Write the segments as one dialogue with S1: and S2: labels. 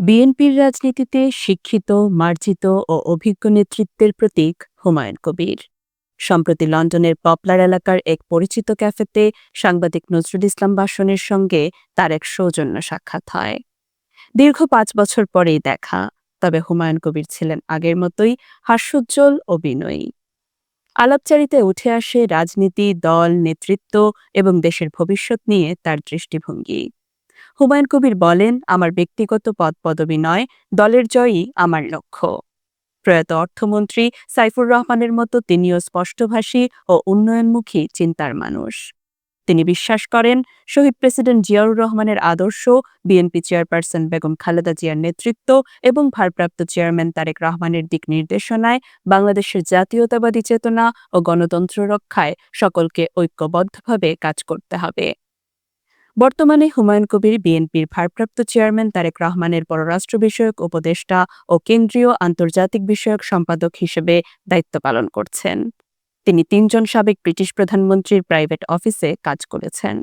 S1: বিএনপির রাজনীতিতে শিক্ষিত, মার্জিত ও অভিজ্ঞ নেতৃত্বের প্রতীক হুমায়ুন কবির। সম্প্রতি লন্ডনের পপলার এলাকার এক পরিচিত ক্যাফেতে সাংবাদিক নজরুল ইসলাম বাসনের সঙ্গে তার এক সৌজন্য সাক্ষাৎ হয়। দীর্ঘ পাঁচ বছর পরেই দেখা, তবে হুমায়ুন কবির ছিলেন আগের মতোই হাস্যোজ্জ্বল ও বিনয়ী। আলাপচারিতে উঠে আসে রাজনীতি, দল, নেতৃত্ব এবং দেশের ভবিষ্যৎ নিয়ে তার দৃষ্টিভঙ্গি। হুমায়ুন কবির বলেন, আমার ব্যক্তিগত পদ পদবি নয় দলের জয়ই আমার লক্ষ্য। প্রয়াত অর্থমন্ত্রী সাইফুর রহমানের মতো তিনিও স্পষ্টভাষী ও উন্নয়নমুখী চিন্তার মানুষ। তিনি বিশ্বাস করেন, শহীদ প্রেসিডেন্ট জিয়াউর রহমানের আদর্শ, বিএনপি চেয়ারপারসন বেগম খালেদা জিয়ার নেতৃত্ব এবং ভারপ্রাপ্ত চেয়ারম্যান তারেক রহমানের দিক নির্দেশনায় বাংলাদেশের জাতীয়তাবাদী চেতনা ও গণতন্ত্র রক্ষায় সকলকে ঐক্যবদ্ধভাবে কাজ করতে হবে। বর্তমানে হুমায়ুন কবির বিএনপির ভারপ্রাপ্ত চেয়ারম্যান তারেক রহমানের পররাষ্ট্র বিষয়ক উপদেষ্টা ও কেন্দ্রীয় আন্তর্জাতিক বিষয়ক সম্পাদক হিসেবে দায়িত্ব পালন করছেন। তিনি তিনজন সাবেক ব্রিটিশ প্রধানমন্ত্রীর প্রাইভেট অফিসে কাজ করেছেন।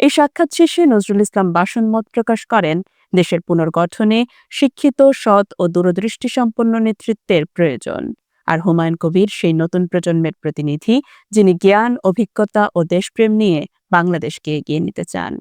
S1: এই সাক্ষাৎ শেষে নজরুল ইসলাম বাসন মত প্রকাশ করেন, দেশের পুনর্গঠনে শিক্ষিত, সৎ ও দূরদৃষ্টিসম্পন্ন নেতৃত্বের প্রয়োজন। আর হুমায়ুন কবির সেই নতুন প্রজন্মের প্রতিনিধি, যিনি জ্ঞান, অভিজ্ঞতা ও দেশপ্রেম নিয়ে বাংলাদেশকে এগিয়ে নিতে চান।